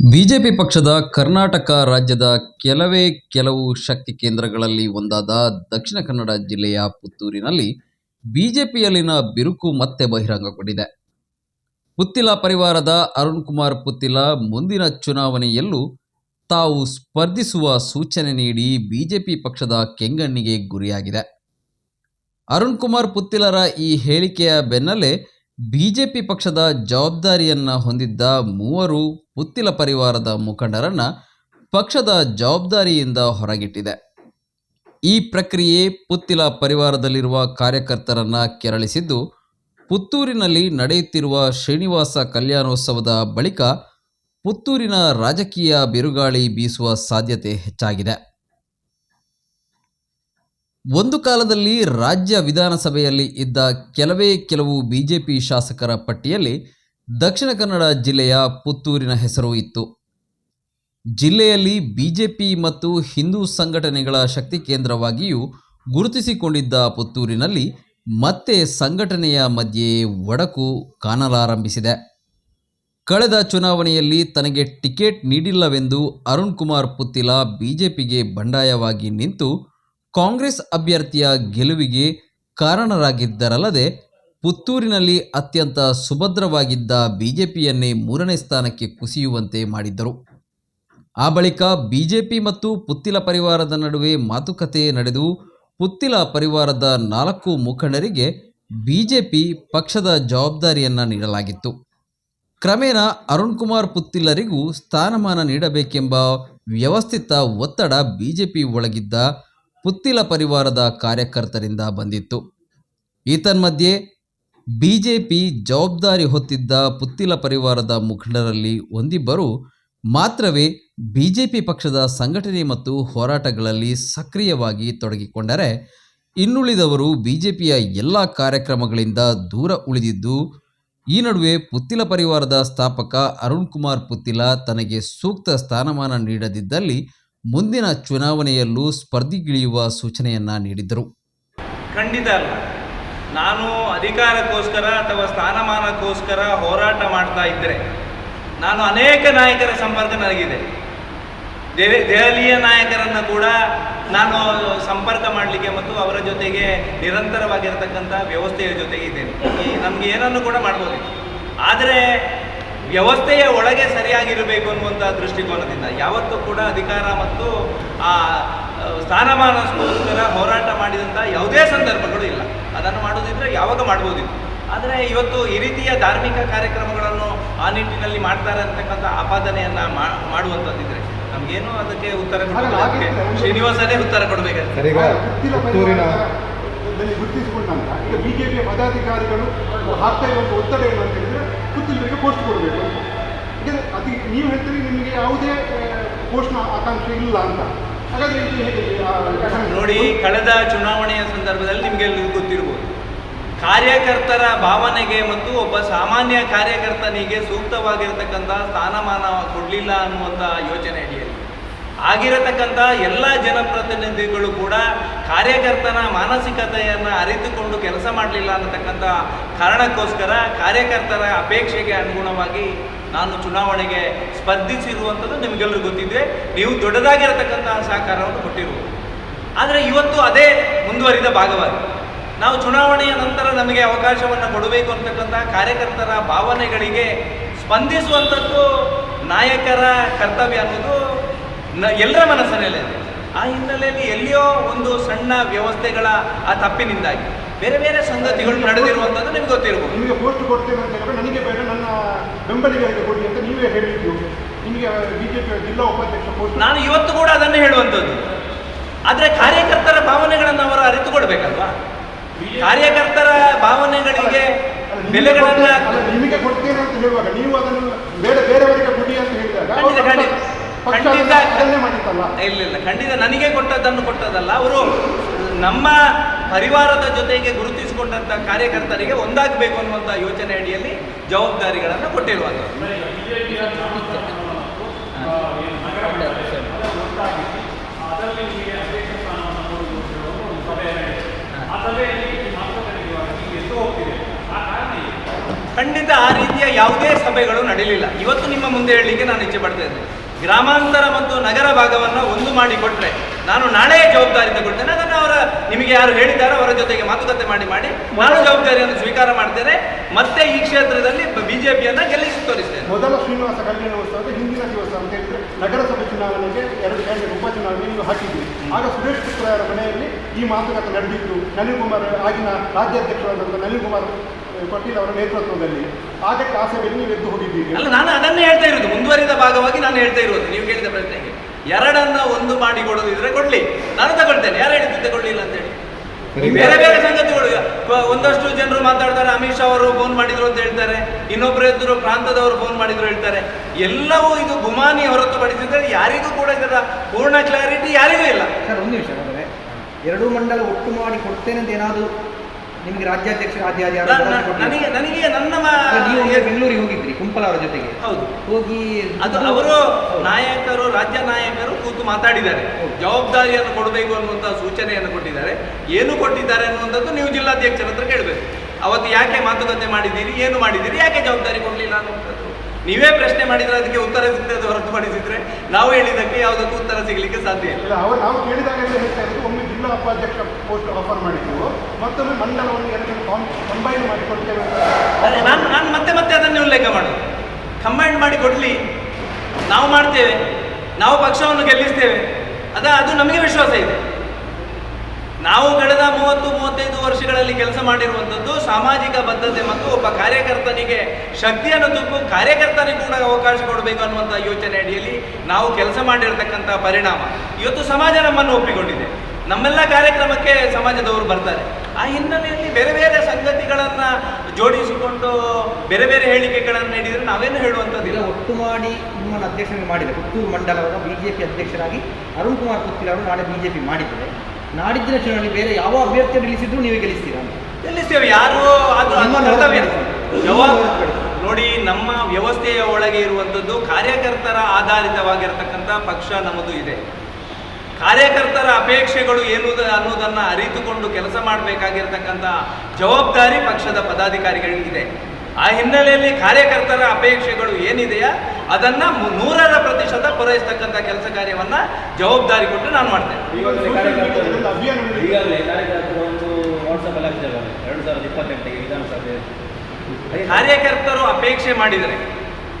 BJP ಪಕ್ಷದ ಕರ್ನಾಟಕ ರಾಜ್ಯದ ಕೆಲವೇ ಕೆಲವು ಶಕ್ತಿ ಕೇಂದ್ರಗಳಲ್ಲಿ ಒಂದಾದ ದಕ್ಷಿಣ ಕನ್ನಡ ಜಿಲ್ಲೆಯ ಪುತ್ತೂರಿನಲ್ಲಿ ಬಿಜೆಪಿಯಲ್ಲಿನ ಬಿರುಕು ಮತ್ತೆ ಬಹಿರಂಗಗೊಂಡಿದೆ. ಪುತ್ತಿಲ ಪರಿವಾರದ ಅರುಣ್ ಕುಮಾರ್ ಪುತ್ತಿಲ ಮುಂದಿನ ಚುನಾವಣೆಯಲ್ಲೂ ತಾವು ಸ್ಪರ್ಧಿಸುವ ಸೂಚನೆ ನೀಡಿ ಬಿಜೆಪಿ ಪಕ್ಷದ ಕೆಂಗಣ್ಣಿಗೆ ಗುರಿಯಾಗಿದೆ. ಅರುಣ್ ಕುಮಾರ್ ಪುತ್ತಿಲರ ಈ ಹೇಳಿಕೆಯ ಬೆನ್ನಲ್ಲೇ ಬಿಜೆಪಿ ಪಕ್ಷದ ಜವಾಬ್ದಾರಿಯನ್ನು ಹೊಂದಿದ್ದ ಮೂವರು ಪುತ್ತಿಲ ಪರಿವಾರದ ಮುಖಂಡರನ್ನ ಪಕ್ಷದ ಜವಾಬ್ದಾರಿಯಿಂದ ಹೊರಗಿಟ್ಟಿದೆ. ಈ ಪ್ರಕ್ರಿಯೆ ಪುತ್ತಿಲ ಪರಿವಾರದಲ್ಲಿರುವ ಕಾರ್ಯಕರ್ತರನ್ನ ಕೆರಳಿಸಿದ್ದು, ಪುತ್ತೂರಿನಲ್ಲಿ ನಡೆಯುತ್ತಿರುವ ಶ್ರೀನಿವಾಸ ಕಲ್ಯಾಣೋತ್ಸವದ ಬಳಿಕ ಪುತ್ತೂರಿನ ರಾಜಕೀಯ ಬಿರುಗಾಳಿ ಬೀಸುವ ಸಾಧ್ಯತೆ ಹೆಚ್ಚಾಗಿದೆ. ಒಂದು ಕಾಲದಲ್ಲಿ ರಾಜ್ಯ ವಿಧಾನಸಭೆಯಲ್ಲಿ ಇದ್ದ ಕೆಲವೇ ಕೆಲವು ಬಿಜೆಪಿ ಶಾಸಕರ ಪಟ್ಟಿಯಲ್ಲಿ ದಕ್ಷಿಣ ಕನ್ನಡ ಜಿಲ್ಲೆಯ ಪುತ್ತೂರಿನ ಹೆಸರು ಇತ್ತು. ಜಿಲ್ಲೆಯಲ್ಲಿ ಬಿಜೆಪಿ ಮತ್ತು ಹಿಂದೂ ಸಂಘಟನೆಗಳ ಶಕ್ತಿ ಕೇಂದ್ರವಾಗಿಯೂ ಗುರುತಿಸಿಕೊಂಡಿದ್ದ ಪುತ್ತೂರಿನಲ್ಲಿ ಮತ್ತೆ ಸಂಘಟನೆಯ ಮಧ್ಯೆ ಒಡಕು ಕಾಣಲಾರಂಭಿಸಿದೆ. ಕಳೆದ ಚುನಾವಣೆಯಲ್ಲಿ ತನಗೆ ಟಿಕೆಟ್ ನೀಡಿಲ್ಲವೆಂದು ಅರುಣ್ ಕುಮಾರ್ ಪುತ್ತಿಲ ಬಿಜೆಪಿಗೆ ಬಂಡಾಯವಾಗಿ ನಿಂತು ಕಾಂಗ್ರೆಸ್ ಅಭ್ಯರ್ಥಿಯ ಗೆಲುವಿಗೆ ಕಾರಣರಾಗಿದ್ದರಲ್ಲದೆ ಪುತ್ತೂರಿನಲ್ಲಿ ಅತ್ಯಂತ ಸುಭದ್ರವಾಗಿದ್ದ ಬಿಜೆಪಿಯನ್ನೇ ಮೂರನೇ ಸ್ಥಾನಕ್ಕೆ ಕುಸಿಯುವಂತೆ ಮಾಡಿದ್ದರು. ಆ ಬಳಿಕ ಬಿಜೆಪಿ ಮತ್ತು ಪುತ್ತಿಲ ಪರಿವಾರದ ನಡುವೆ ಮಾತುಕತೆ ನಡೆದು ಪುತ್ತಿಲ ಪರಿವಾರದ ನಾಲ್ಕು ಮುಖಂಡರಿಗೆ ಬಿಜೆಪಿ ಪಕ್ಷದ ಜವಾಬ್ದಾರಿಯನ್ನು ನೀಡಲಾಗಿತ್ತು. ಕ್ರಮೇಣ ಅರುಣ್ ಕುಮಾರ್ ಪುತ್ತಿಲರಿಗೂ ಸ್ಥಾನಮಾನ ನೀಡಬೇಕೆಂಬ ವ್ಯವಸ್ಥಿತ ಒತ್ತಡ ಬಿಜೆಪಿ ಒಳಗಿದ್ದ ಪುತ್ತಿಲ ಪರಿವಾರದ ಕಾರ್ಯಕರ್ತರಿಂದ ಬಂದಿತ್ತು. ಈತನ್ಮಧ್ಯೆ ಬಿಜೆಪಿ ಜವಾಬ್ದಾರಿ ಹೊತ್ತಿದ್ದ ಪುತ್ತಿಲ ಪರಿವಾರದ ಮುಖಂಡರಲ್ಲಿ ಒಂದಿಬ್ಬರು ಮಾತ್ರವೇ ಬಿಜೆಪಿ ಪಕ್ಷದ ಸಂಘಟನೆ ಮತ್ತು ಹೋರಾಟಗಳಲ್ಲಿ ಸಕ್ರಿಯವಾಗಿ ತೊಡಗಿಕೊಂಡರೆ, ಇನ್ನುಳಿದವರು ಬಿಜೆಪಿಯ ಎಲ್ಲ ಕಾರ್ಯಕ್ರಮಗಳಿಂದ ದೂರ ಉಳಿದಿದ್ದು, ಈ ನಡುವೆ ಪುತ್ತಿಲ ಪರಿವಾರದ ಸ್ಥಾಪಕ ಅರುಣ್ ಕುಮಾರ್ ಪುತ್ತಿಲ ತನಗೆ ಸೂಕ್ತ ಸ್ಥಾನಮಾನ ನೀಡದಿದ್ದಲ್ಲಿ ಮುಂದಿನ ಚುನಾವಣೆಯಲ್ಲೂ ಸ್ಪರ್ಧಿಗಿಳಿಯುವ ಸೂಚನೆಯನ್ನ ನೀಡಿದ್ದರು. ಖಂಡಿತ ಅಲ್ಲ. ನಾನು ಅಧಿಕಾರಕ್ಕೋಸ್ಕರ ಅಥವಾ ಸ್ಥಾನಮಾನಕ್ಕೋಸ್ಕರ ಹೋರಾಟ ಮಾಡ್ತಾ ಇದ್ದರೆ ನಾನು ಅನೇಕ ನಾಯಕರ ಸಂಪರ್ಕ ನನಗಿದೆ. ದೆಹಲಿ ದೆಹಲಿಯ ನಾಯಕರನ್ನು ಕೂಡ ನಾನು ಸಂಪರ್ಕ ಮಾಡಲಿಕ್ಕೆ ಮತ್ತು ಅವರ ಜೊತೆಗೆ ನಿರಂತರವಾಗಿರತಕ್ಕಂಥ ವ್ಯವಸ್ಥೆಯ ಜೊತೆಗೆ ಇದ್ದೇನೆ. ನಮಗೆ ಏನನ್ನು ಕೂಡ ಮಾಡ್ಬೋದು ಆದರೆ ವ್ಯವಸ್ಥೆಯ ಒಳಗೆ ಸರಿಯಾಗಿರಬೇಕು ಅನ್ನುವಂಥ ದೃಷ್ಟಿಕೋನದಿಂದ ಯಾವತ್ತೂ ಕೂಡ ಅಧಿಕಾರ ಮತ್ತು ಆ ಸ್ಥಾನಮಾನಕ್ಕೋಸ್ಕರ ಹೋರಾಟ ಮಾಡಿದಂಥ ಯಾವುದೇ ಸಂದರ್ಭಗಳು ಇಲ್ಲ. ಅದನ್ನು ಮಾಡೋದಿದ್ರೆ ಯಾವಾಗ ಮಾಡ್ಬೋದಿತ್ತು. ಆದರೆ ಇವತ್ತು ಈ ರೀತಿಯ ಧಾರ್ಮಿಕ ಕಾರ್ಯಕ್ರಮಗಳನ್ನು ಆ ನಿಟ್ಟಿನಲ್ಲಿ ಮಾಡ್ತಾರೆ ಅಂತಕ್ಕಂಥ ಆಪಾದನೆಯನ್ನು ಮಾಡುವಂಥದ್ದಿದ್ರೆ ನಮಗೇನು ಅದಕ್ಕೆ ಉತ್ತರ ಕೊಡಬೇಕು ಶ್ರೀನಿವಾಸನೇ ಉತ್ತರ ಕೊಡಬೇಕಾಗ್ತದೆ. ಬಿ ಜೆ ಗುರುತಿಸಿಕೊಂಡ ನಂತರ ಈಗ ಬಿಜೆಪಿಯ ಪದಾಧಿಕಾರಿಗಳು ಹಾಕ್ತಾ ಇರುವಂಥ ಒತ್ತಡ ಏನು ಅಂತ ಹೇಳಿದರೆ ಪುತ್ತೂರಿಗೆ ಪೋಸ್ಟ್ ಕೊಡಬೇಕು ಅಂತ. ಅದು ನೀವು ಹೇಳ್ತೀರಿ ನಿಮಗೆ ಯಾವುದೇ ಪೋಸ್ಟ್ನ ಆಕಾಂಕ್ಷೆ ಇಲ್ಲ ಅಂತ. ಹಾಗಾದ್ರೆ ಇದು ನೋಡಿ, ಕಳೆದ ಚುನಾವಣೆಯ ಸಂದರ್ಭದಲ್ಲಿ ನಿಮಗೆ ಗೊತ್ತಿರ್ಬೋದು. ಕಾರ್ಯಕರ್ತರ ಭಾವನೆಗೆ ಮತ್ತು ಒಬ್ಬ ಸಾಮಾನ್ಯ ಕಾರ್ಯಕರ್ತನಿಗೆ ಸೂಕ್ತವಾಗಿರ್ತಕ್ಕಂಥ ಸ್ಥಾನಮಾನ ಕೊಡಲಿಲ್ಲ ಅನ್ನುವಂಥ ಯೋಚನೆ ಅಡಿಯಲ್ಲಿ ಆಗಿರತಕ್ಕಂಥ ಎಲ್ಲ ಜನಪ್ರತಿನಿಧಿಗಳು ಕೂಡ ಕಾರ್ಯಕರ್ತನ ಮಾನಸಿಕತೆಯನ್ನು ಅರಿತುಕೊಂಡು ಕೆಲಸ ಮಾಡಲಿಲ್ಲ ಅನ್ನತಕ್ಕಂಥ ಕಾರಣಕ್ಕೋಸ್ಕರ ಕಾರ್ಯಕರ್ತರ ಅಪೇಕ್ಷೆಗೆ ಅನುಗುಣವಾಗಿ ನಾನು ಚುನಾವಣೆಗೆ ಸ್ಪರ್ಧಿಸಿರುವಂಥದ್ದು ನಿಮಗೆಲ್ಲರೂ ಗೊತ್ತಿದೆ. ನೀವು ದೊಡ್ಡದಾಗಿರತಕ್ಕಂತಹ ಸಹಕಾರವನ್ನು ಕೊಟ್ಟಿರುವುದು ಆದರೆ ಇವತ್ತು ಅದೇ ಮುಂದುವರಿದ ಭಾಗವಾಗಿ. ನಾವು ಚುನಾವಣೆಯ ನಂತರ ನಮಗೆ ಅವಕಾಶವನ್ನು ಕೊಡಬೇಕು ಅಂತಕ್ಕಂಥ ಕಾರ್ಯಕರ್ತರ ಭಾವನೆಗಳಿಗೆ ಸ್ಪಂದಿಸುವಂಥದ್ದು ನಾಯಕರ ಕರ್ತವ್ಯ ಅನ್ನೋದು ಎಲ್ಲರ ಮನಸ್ಸಿನಲ್ಲೇ ಇದೆ ಆ ಹಿನ್ನೆಲೆಯಲ್ಲಿ ಎಲ್ಲಿಯೋ ಒಂದು ಸಣ್ಣ ವ್ಯವಸ್ಥೆಗಳ ಆ ತಪ್ಪಿನಿಂದಾಗಿ ಬೇರೆ ಬೇರೆ ಸಂಗತಿಗಳು ನಡೆದಿರುವಂಥದ್ದು ನಿಮ್ಗೆ ಗೊತ್ತಿರಬಹುದು ನಿಮಗೆ ಪೋಸ್ಟ್ ಕೊಡ್ತೇನೆ ಅಂತ ಹೇಳಿದ್ರೆ ನನಗೆ ಬೇಡ ನನ್ನ ಬೆಂಬಲಿಗರಿಗೆ ಕೊಡಿ ಅಂತ ನೀವೇ ಹೇಳಿದ್ದು. ನಿಮಗೆ ಬಿಜೆಪಿ ಜಿಲ್ಲಾ ಉಪಾಧ್ಯಕ್ಷ ಪೋಸ್ಟ್ ನಾನು ಇವತ್ತು ಕೂಡ ಅದನ್ನೇ ಹೇಳುವಂಥದ್ದು. ಆದರೆ ಕಾರ್ಯಕರ್ತರ ಭಾವನೆಗಳನ್ನು ಅವರು ಅರಿತುಕೊಳ್ಬೇಕಲ್ವಾ? ಕಾರ್ಯಕರ್ತರ ಭಾವನೆಗಳಿಗೆ ಬೆಲೆಗಳನ್ನು ನಿಮಗೆ ಕೊಡ್ತೇನೆ ಅಂತ ಹೇಳುವಾಗ ನೀವು ಅದನ್ನು ಬೇರೆ ಬೇರೆಯವರಿಗೆ ಕೊಡಿ ಅಂತ ಹೇಳಿದಾಗ ಖಂಡಿತ. ಇಲ್ಲ ಇಲ್ಲ. ಖಂಡಿತ ನನಗೆ ಕೊಟ್ಟದ್ದನ್ನು ಕೊಟ್ಟದಲ್ಲ ಅವರು ನಮ್ಮ ಪರಿವಾರದ ಜೊತೆಗೆ ಗುರುತಿಸಿಕೊಂಡಂಥ ಕಾರ್ಯಕರ್ತರಿಗೆ ಒಂದಾಗಬೇಕು ಅನ್ನುವಂಥ ಯೋಚನೆ ಅಡಿಯಲ್ಲಿ ಜವಾಬ್ದಾರಿಗಳನ್ನು ಕೊಟ್ಟಿರುವ ಖಂಡಿತ ಆ ರೀತಿಯ ಯಾವುದೇ ಸಭೆಗಳು ನಡೆಯಲಿಲ್ಲ ಇವತ್ತು ನಿಮ್ಮ ಮುಂದೆ ಹೇಳಲಿಕ್ಕೆ ನಾನು ಇಚ್ಛೆ ಪಡ್ತಾ ಇದ್ದೇನೆ. ಗ್ರಾಮಾಂತರ ಮತ್ತು ನಗರ ಭಾಗವನ್ನು ಒಂದು ಮಾಡಿ ಕೊಟ್ಟರೆ ನಾನು ನಾಳೆ ಜವಾಬ್ದಾರಿ ತಗೊಳ್ತೇನೆ. ಅದನ್ನು ಅವರ ನಿಮಗೆ ಯಾರು ಹೇಳಿದ್ದಾರೋ ಅವರ ಜೊತೆಗೆ ಮಾತುಕತೆ ಮಾಡಿ ಮಾಡಿ ನಾನು ಜವಾಬ್ದಾರಿಯನ್ನು ಸ್ವೀಕಾರ ಮಾಡ್ತೇನೆ. ಮತ್ತೆ ಈ ಕ್ಷೇತ್ರದಲ್ಲಿ ಬಿಜೆಪಿಯನ್ನು ಗೆಲ್ಲಿಸಿ ತೋರಿಸ್ತೇನೆ. ಮೊದಲ ಶ್ರೀನಿವಾಸ ಕಲ್ಯಾಣೋತ್ಸವದ ಹಿಂದಿನ ದಿವಸ ಅಂತ ಹೇಳಿದ್ರೆ ನಗರಸಭೆ ಚುನಾವಣೆಗೆ ಎರಡು ಕ್ಯಾಂಡಿಡೇಟ್ ಉಪಚುನಾವಣೆ ನೀವು ಹಾಕಿದ್ವಿ. ಆಗ ಸುರೇಶ್ ಪುತ್ರರ ಮನೆಯಲ್ಲಿ ಈ ಮಾತುಕತೆ ನಡೆದಿತ್ತು ನಳಿನ್ ಕುಮಾರ್ ಆಗಿನ ರಾಜ್ಯಾಧ್ಯಕ್ಷರಾದಂಥ ನಳಿನ್ ಕುಮಾರ್ ಪಾಟೀಲ್ ಅವರ ನೇತೃತ್ವದಲ್ಲಿ. ಆಗ ಕಾಸೆ ನೀವು ಎದ್ದು ಹೋಗಿದ್ದೀರಿ. ಅಲ್ಲ ನಾನು ಅದನ್ನೇ ಹೇಳ್ತಾ ಇರೋದು. ಮುಂದುವರಿದ ಭಾಗವಾಗಿ ನಾನು ಹೇಳ್ತಾ ಇರೋದು. ನೀವು ಕೇಳಿದ ಪ್ರಶ್ನೆಗೆ. ಎರಡನ್ನ ಒಂದು ಮಾಡಿ ಕೊಡೋದಿದ್ರೆ ಕೊಡ್ಲಿ. ನಾನು ತಗೊಳ್ತೇನೆ. ಯಾರು ಹೇಳಿದ್ದು ತಗೊಳ್ಳಿಲ್ಲ ಅಂತ ಹೇಳಿ. ಬೇರೆ ಬೇರೆ ಸಂಗತಿಗಳು. ಒಂದಷ್ಟು ಜನರು ಮಾತಾಡ್ತಾರೆ ಅಮಿತ್ ಶಾ ಅವರು ಫೋನ್ ಮಾಡಿದ್ರು ಅಂತ ಹೇಳ್ತಾರೆ. ಇನ್ನೊಬ್ರು ಎದುರು ಪ್ರಾಂತದವರು ಫೋನ್ ಮಾಡಿದ್ರು ಹೇಳ್ತಾರೆ. ಎಲ್ಲವೂ ಇದು ಗುಮಾನಿ ಹೊರತುಪಡಿಸಿದ್ರೆ ಯಾರಿಗೂ ಕೂಡ ಇದರ ಪೂರ್ಣ ಕ್ಲಾರಿಟಿ ಯಾರಿಗೂ ಇಲ್ಲ. ಸರ್ ಒಂದು ನಿಮಿಷ ಅಂದರೆ ಎರಡೂ ಮಂಡಲ ಒಟ್ಟು ಮಾಡಿ ಕೊಡ್ತೇನೆ ಅಂತ ಏನಾದರೂ ನಿಮಗೆ ರಾಜ್ಯಾಧ್ಯಕ್ಷ ಆದಿ ಆದಿ ಯಾರು? ನನಗೆ ನನಗೆ ನನ್ನ ನೀವು ಬೆಂಗಳೂರಿಗೆ ಹೋಗಿದ್ರಿ ಕುಂಪಲ ಅವರ ಜೊತೆಗೆ. ಹೌದು. ಹೋಗಿ ಅದು ಅವರು ನಾಯಕರು ರಾಜ್ಯ ನಾಯಕರು ಕೂತು ಮಾತಾಡಿದ್ದಾರೆ. ಜವಾಬ್ದಾರಿಯನ್ನು ಕೊಡಬೇಕು ಅನ್ನುವಂಥ ಸೂಚನೆಯನ್ನು ಕೊಟ್ಟಿದ್ದಾರೆ. ಏನು ಕೊಟ್ಟಿದ್ದಾರೆ ಅನ್ನುವಂಥದ್ದು ನೀವು ಜಿಲ್ಲಾಧ್ಯಕ್ಷರ ಹತ್ರ ಕೇಳಬೇಕು. ಅವತ್ತು ಯಾಕೆ ಮಾತುಕತೆ ಮಾಡಿದ್ದೀರಿ ಏನು ಮಾಡಿದ್ದೀರಿ ಯಾಕೆ ಜವಾಬ್ದಾರಿ ಕೊಡಲಿಲ್ಲ ಅನ್ನುವಂಥದ್ದು. ನೀವೇ ಪ್ರಶ್ನೆ ಮಾಡಿದ್ರೆ ಅದಕ್ಕೆ ಉತ್ತರ ಸಿಗ್ತದೆ ಹೊರತುಪಡಿಸಿದ್ರೆ ನಾವು ಹೇಳಿದ್ದಕ್ಕೆ ಯಾವುದಕ್ಕೂ ಉತ್ತರ ಸಿಗಲಿಕ್ಕೆ ಸಾಧ್ಯ ಇಲ್ಲ. ಅವರು ನಾವು ಕೇಳಿದಾಗ ಎಲ್ಲ ಹೇಳ್ತಾ ಇದ್ರು. ಒಮ್ಮೆ ಜಿಲ್ಲಾ ಉಪಾಧ್ಯಕ್ಷ ಪೋಸ್ಟ್ ಆಫರ್ ಮಾಡಿದ್ರು. ಮತ್ತೊಮ್ಮೆ ಮಂಡಲವನ್ನು ಎರಡು ಕಂಬೈನ್ ಮಾಡಿ ಕೊಡ್ತೇವೆ ನಾನು ನಾನು ಮತ್ತೆ ಮತ್ತೆ ಅದನ್ನೇ ಉಲ್ಲೇಖ ಮಾಡು ಕಂಬೈಂಡ್ ಮಾಡಿ ಕೊಡಲಿ. ನಾವು ಮಾಡ್ತೇವೆ. ನಾವು ಪಕ್ಷವನ್ನು ಗೆಲ್ಲಿಸ್ತೇವೆ. ಅದ ಅದು ನಮಗೆ ವಿಶ್ವಾಸ ಇದೆ. ನಾವು ಕಳೆದ ಮೂವತ್ತು ಮೂವತ್ತೈದು ವರ್ಷಗಳಲ್ಲಿ ಕೆಲಸ ಮಾಡಿರುವಂಥದ್ದು ಸಾಮಾಜಿಕ ಬದ್ಧತೆ ಮತ್ತು ಒಬ್ಬ ಕಾರ್ಯಕರ್ತನಿಗೆ ಶಕ್ತಿಯನ್ನು ತುಂಬು ಕಾರ್ಯಕರ್ತನಿಗೆ ಕೂಡ ಅವಕಾಶ ಕೊಡಬೇಕು ಅನ್ನುವಂಥ ಯೋಚನೆ ಅಡಿಯಲ್ಲಿ ನಾವು ಕೆಲಸ ಮಾಡಿರತಕ್ಕಂಥ ಪರಿಣಾಮ. ಇವತ್ತು ಸಮಾಜ ನಮ್ಮನ್ನು ಒಪ್ಪಿಕೊಂಡಿದೆ. ನಮ್ಮೆಲ್ಲ ಕಾರ್ಯಕ್ರಮಕ್ಕೆ ಸಮಾಜದವರು ಬರ್ತಾರೆ. ಆ ಹಿನ್ನೆಲೆಯಲ್ಲಿ ಬೇರೆ ಬೇರೆ ಸಂಗತಿಗಳನ್ನು ಜೋಡಿಸಿಕೊಂಡು ಬೇರೆ ಬೇರೆ ಹೇಳಿಕೆಗಳನ್ನು ನೀಡಿದರೆ ನಾವೇನು ಹೇಳುವಂಥದ್ದಿಲ್ಲ ಒಟ್ಟು ಮಾಡಿ ನಿಮ್ಮನ್ನು ಅಧ್ಯಕ್ಷರಾಗಿ ಮಾಡಿದೆ. ಪುತ್ತೂರು ಮಂಡಲದ ಬಿ ಜೆ ಅಧ್ಯಕ್ಷರಾಗಿ ಅರುಣ್ ಕುಮಾರ್ ಪುತ್ತಿಲ್ ಅವರು ನಾಳೆ ಬಿ ಜೆ ಪಿ ಮಾಡಿದ್ದಾರೆ. ನಾಡಿದ್ದಿನ ಚುನಾವಣೆ ಬೇರೆ ಯಾವ ಅಭ್ಯರ್ಥಿ ನಿಲ್ಲಿಸಿದ್ರು ನೀವೇ ಗೆಲ್ಲಿಸ್ತೀರಾ? ಗೆಲ್ಲಿಸ್ತೇವೆ ಯಾರು ಅದು ಕರ್ತವ್ಯ. ನೋಡಿ ನಮ್ಮ ವ್ಯವಸ್ಥೆಯ ಒಳಗೆ ಇರುವಂಥದ್ದು ಕಾರ್ಯಕರ್ತರ ಆಧಾರಿತವಾಗಿರ್ತಕ್ಕಂಥ ಪಕ್ಷ ನಮ್ಮದು ಇದೆ. ಕಾರ್ಯಕರ್ತರ ಅಪೇಕ್ಷೆಗಳು ಏನು ಅನ್ನೋದನ್ನು ಅರಿತುಕೊಂಡು ಕೆಲಸ ಮಾಡಬೇಕಾಗಿರ್ತಕ್ಕಂಥ ಜವಾಬ್ದಾರಿ ಪಕ್ಷದ ಪದಾಧಿಕಾರಿಗಳಿಗಿದೆ ಆ ಹಿನ್ನೆಲೆಯಲ್ಲಿ ಕಾರ್ಯಕರ್ತರ ಅಪೇಕ್ಷೆಗಳು ಏನಿದೆಯಾ? ಅದನ್ನ ನೂರರ ಪ್ರತಿಶತ ಪೂರೈಸ್ತಕ್ಕಂಥ ಕೆಲಸ ಕಾರ್ಯವನ್ನ ಜವಾಬ್ದಾರಿ ಕೊಟ್ಟು ನಾನು ಮಾಡ್ತೇನೆ. ಕಾರ್ಯಕರ್ತರು ಅಪೇಕ್ಷೆ ಮಾಡಿದರೆ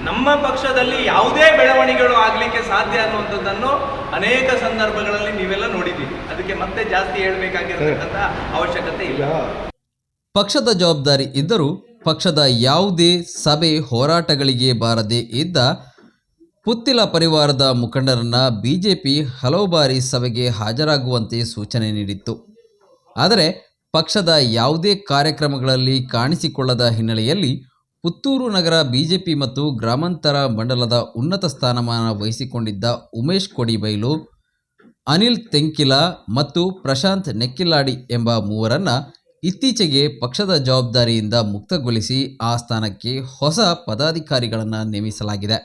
ನಮ್ಮ ಪಕ್ಷದಲ್ಲಿ ಯಾವುದೇ ಬೆಳವಣಿಗೆಗಳು ಆಗಲಿಕ್ಕೆ ಸಾಧ್ಯ ಅನ್ನುವಂಥದ್ದನ್ನು ಅನೇಕ ಸಂದರ್ಭಗಳಲ್ಲಿ ನೀವೆಲ್ಲ ನೋಡಿದ್ದೀವಿ ಅದಕ್ಕೆ ಮತ್ತೆ ಜಾಸ್ತಿ ಹೇಳಬೇಕಾಗಿರತಕ್ಕಂಥ ಅವಶ್ಯಕತೆ ಇಲ್ಲ. ಪಕ್ಷದ ಜವಾಬ್ದಾರಿ ಇದ್ದರೂ ಪಕ್ಷದ ಯಾವುದೇ ಸಭೆ ಹೋರಾಟಗಳಿಗೆ ಬಾರದೇ ಇದ್ದ ಪುತ್ತಿಲ ಪರಿವಾರದ ಮುಖಂಡರನ್ನ ಬಿಜೆಪಿ ಹಲವು ಬಾರಿ ಸಭೆಗೆ ಹಾಜರಾಗುವಂತೆ ಸೂಚನೆ ನೀಡಿತ್ತು. ಆದರೆ ಪಕ್ಷದ ಯಾವುದೇ ಕಾರ್ಯಕ್ರಮಗಳಲ್ಲಿ ಕಾಣಿಸಿಕೊಳ್ಳದ ಹಿನ್ನೆಲೆಯಲ್ಲಿ ಪುತ್ತೂರು ನಗರ ಬಿಜೆಪಿ ಮತ್ತು ಗ್ರಾಮಾಂತರ ಮಂಡಲದ ಉನ್ನತ ಸ್ಥಾನಮಾನ ವಹಿಸಿಕೊಂಡಿದ್ದ ಉಮೇಶ್ ಕೊಡಿಬೈಲು, ಅನಿಲ್ ತೆಂಕಿಲ ಮತ್ತು ಪ್ರಶಾಂತ್ ನೆಕ್ಕಿಲಾಡಿ ಎಂಬ ಮೂವರನ್ನ ಇತ್ತೀಚೆಗೆ ಪಕ್ಷದ ಜವಾಬ್ದಾರಿಯಿಂದ ಮುಕ್ತಗೊಳಿಸಿ ಆ ಸ್ಥಾನಕ್ಕೆ ಹೊಸ ಪದಾಧಿಕಾರಿಗಳನ್ನು ನೇಮಿಸಲಾಗಿದೆ.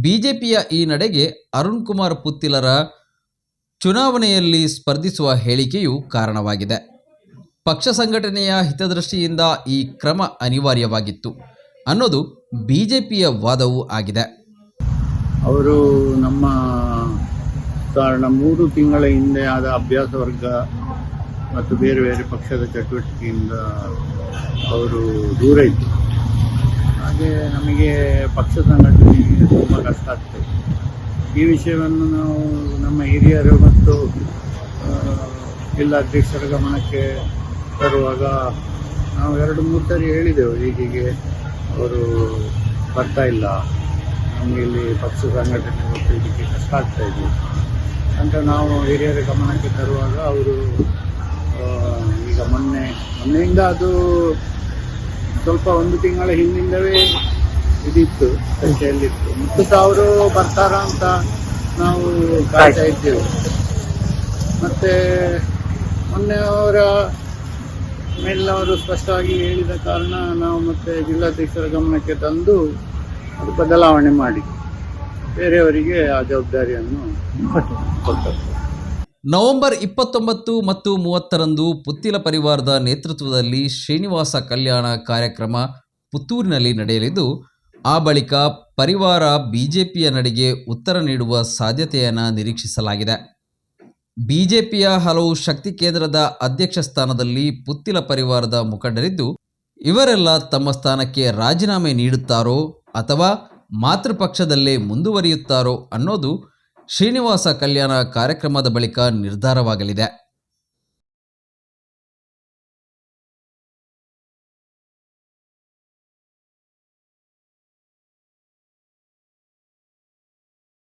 ಬಿಜೆಪಿಯ ಈ ನಡೆಗೆ ಅರುಣ್ ಕುಮಾರ್ ಪುತ್ತಿಲರ ಚುನಾವಣೆಯಲ್ಲಿ ಸ್ಪರ್ಧಿಸುವ ಹೇಳಿಕೆಯು ಕಾರಣವಾಗಿದೆ. ಪಕ್ಷ ಸಂಘಟನೆಯ ಹಿತದೃಷ್ಟಿಯಿಂದ ಈ ಕ್ರಮ ಅನಿವಾರ್ಯವಾಗಿತ್ತು ಅನ್ನೋದು ಬಿಜೆಪಿಯ ವಾದವೂ ಆಗಿದೆ. ಅವರು ನಮ್ಮ ಕಾರಣ ಮೂರು ತಿಂಗಳ ಹಿಂದೆ ಆದ ಅಭ್ಯಾಸ ವರ್ಗ ಮತ್ತು ಬೇರೆ ಬೇರೆ ಪಕ್ಷದ ಚಟುವಟಿಕೆಯಿಂದ ಅವರು ದೂರ ಇದ್ದರು. ಹಾಗೆ ನಮಗೆ ಪಕ್ಷ ಸಂಘಟನೆ ತುಂಬ ಕಷ್ಟ ಆಗ್ತದೆ ಈ ವಿಷಯವನ್ನು ನಾವು ನಮ್ಮ ಹಿರಿಯರು ಮತ್ತು ಜಿಲ್ಲಾ ಜಿಲ್ಲಾಧ್ಯಕ್ಷರ ಗಮನಕ್ಕೆ ತರುವಾಗ ನಾವು ಎರಡು ಮೂರು ಸರಿ ಹೇಳಿದೆವು ಹೀಗೆ ಅವರು ಬರ್ತಾ ಇಲ್ಲ. ನಮಗೆ ಇಲ್ಲಿ ಪಕ್ಷ ಸಂಘಟನೆ ಕಷ್ಟ ಆಗ್ತಾ ಇದೆ ಅಂತ ನಾವು ಹಿರಿಯರ ಗಮನಕ್ಕೆ ತರುವಾಗ ಅವರು ಈಗ ಮೊನ್ನೆ ಮೊನ್ನೆಯಿಂದ ಅದು ಸ್ವಲ್ಪ ಒಂದು ತಿಂಗಳ ಹಿಂದಿಂದವೇ ಇದಿತ್ತು ಚರ್ಚೆಯಲ್ಲಿತ್ತು. ಮತ್ತು ಅವರು ಬರ್ತಾರ ಅಂತ ನಾವು ಕಾಯ್ತಾ ಇದ್ದೇವೆ. ಮತ್ತೆ ಮೊನ್ನೆ ಅವರ ಮೇಲಿನವರು ಸ್ಪಷ್ಟವಾಗಿ ಹೇಳಿದ ಕಾರಣ ನಾವು ಮತ್ತೆ ಜಿಲ್ಲಾಧ್ಯಕ್ಷರ ಗಮನಕ್ಕೆ ತಂದು ಅದು ಬದಲಾವಣೆ ಮಾಡಿ. ಬೇರೆಯವರಿಗೆ ಆ ಜವಾಬ್ದಾರಿಯನ್ನು ಕೊಟ್ಟರು. ನವೆಂಬರ್ ಇಪ್ಪತ್ತೊಂಬತ್ತು ಮತ್ತು ಮೂವತ್ತರಂದು ಪುತ್ತಿಲ ಪರಿವಾರದ ನೇತೃತ್ವದಲ್ಲಿ ಶ್ರೀನಿವಾಸ ಕಲ್ಯಾಣ ಕಾರ್ಯಕ್ರಮ ಪುತ್ತೂರಿನಲ್ಲಿ ನಡೆಯಲಿದ್ದು, ಆ ಬಳಿಕ ಪರಿವಾರ ಬಿಜೆಪಿಯ ನಡೆಗೆ ಉತ್ತರ ನೀಡುವ ಸಾಧ್ಯತೆಯನ್ನು ನಿರೀಕ್ಷಿಸಲಾಗಿದೆ. ಬಿಜೆಪಿಯ ಹಲವು ಶಕ್ತಿ ಕೇಂದ್ರದ ಅಧ್ಯಕ್ಷ ಸ್ಥಾನದಲ್ಲಿ ಪುತ್ತಿಲ ಪರಿವಾರದ ಮುಖಂಡರಿದ್ದು, ಇವರೆಲ್ಲ ತಮ್ಮ ಸ್ಥಾನಕ್ಕೆ ರಾಜೀನಾಮೆ ನೀಡುತ್ತಾರೋ ಅಥವಾ ಮಾತೃಪಕ್ಷದಲ್ಲೇ ಮುಂದುವರಿಯುತ್ತಾರೋ ಅನ್ನೋದು ಶ್ರೀನಿವಾಸ ಕಲ್ಯಾಣ ಕಾರ್ಯಕ್ರಮದ ಬಳಿಕ ನಿರ್ಧಾರವಾಗಲಿದೆ.